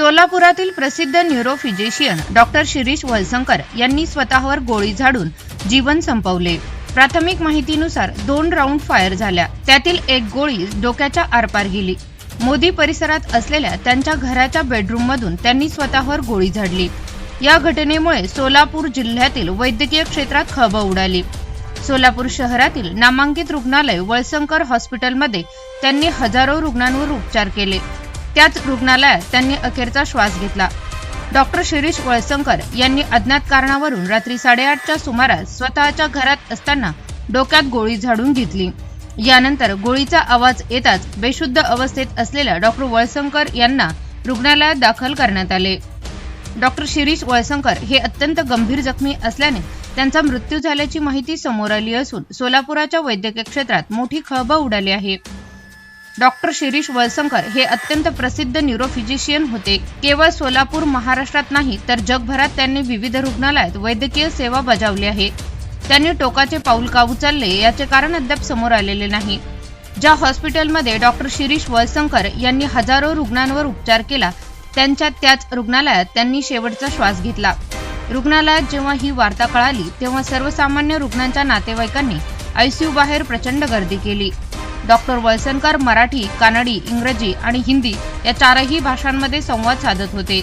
सोलापुरातील प्रसिद्ध neurophysician doctor Shirish वलसंकर यांनी स्वतःवर गोळी झाडून जीवन संपवले. प्राथमिक माहितीनुसार दोन राऊंड फायर झाल्या. त्यातील एक गोळी डोक्याच्या आरपार गेली. मोदी परिसरात असलेल्या त्यांच्या घराच्या बेडरूममधून त्यांनी स्वतःवर गोळी झाडली. या घटनेमुळे सोलापूर जिल्ह्यातील वैद्यकीय क्षेत्रात खळबळ उडाली. सोलापूर शहरातील नामांकित रुग्णालय वळसंकर हॉस्पिटलमध्ये त्यांनी हजारो रुग्णांवर उपचार केले. त्याच रुग्णालयात त्यांनी अखेरचा श्वास घेतला. डॉक्टर शिरीष वळसंकर यांनी अज्ञात कारणावरून रात्री साडेआठच्या सुमारास स्वतःच्या घरात असताना डोक्यात गोळी झाडून घेतली. यानंतर गोळीचा आवाज येताच बेशुद्ध अवस्थेत असलेल्या डॉक्टर वळसंकर यांना रुग्णालयात दाखल करण्यात आले. डॉक्टर शिरीष वळसंकर हे अत्यंत गंभीर जखमी असल्याने त्यांचा मृत्यू झाल्याची माहिती समोर आली असून सोलापुराच्या वैद्यकीय क्षेत्रात मोठी खळबळ उडाली आहे. डॉक्टर शिरीष वळसंकर हे अत्यंत प्रसिद्ध न्यूरोफिजिशियन होते. केवळ सोलापूर महाराष्ट्रात नाही तर जगभरात त्यांनी विविध रुग्णालयात वैद्यकीय सेवा बजावली आहे. त्यांनी टोकाचे पाऊल का उचलले याचे कारण अद्याप समोर आलेले नाही. ज्या हॉस्पिटलमध्ये डॉक्टर शिरीष वळसंकर यांनी हजारो रुग्णांवर उपचार केला त्यांच्या त्याच रुग्णालयात त्यांनी शेवटचा श्वास घेतला. रुग्णालयात जेव्हा ही वार्ता कळाली तेव्हा सर्वसामान्य रुग्णांच्या नातेवाईकांनी आयसीयू बाहेर प्रचंड गर्दी केली. डॉक्टर वळसनकर मराठी कानडी इंग्रजी आणि हिंदी या चारही भाषांमध्ये संवाद साधत होते.